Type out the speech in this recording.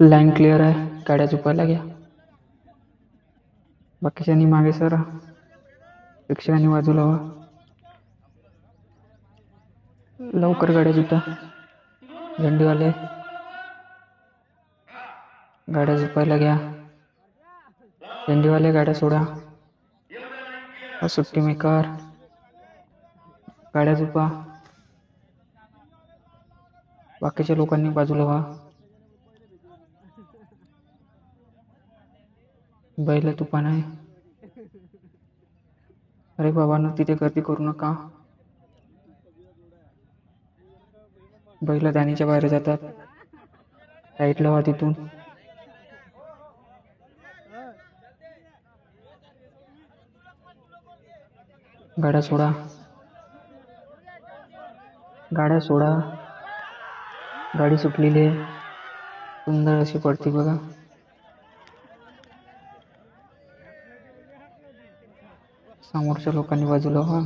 Line clear आहे. गाड्या झुकायला घ्या बाकीच्यांनी मागे सर. रिक्षाने बाजूला व्हा लवकर गाड्या झुटा झेंडेवाले. गाड्या झुकायला घ्या. झेंडेवाले गाड्या सोडा. हा सुट्टी मेकर गाड्या झुपा. बाकीच्या लोकांनी बाजूला व्हा बैल तुफान आहे. अरे बाबांना तिथे गर्दी करू नका. बैल दाणीच्या बाहेर जातात. लाइट लावा तिथून. गाड्या सोडा. गाड्या सोडा. गाडी सुटलेली आहे. सुंदर अशी पडते बघा. समोरच्या लोकांनी बाजूला व्हा.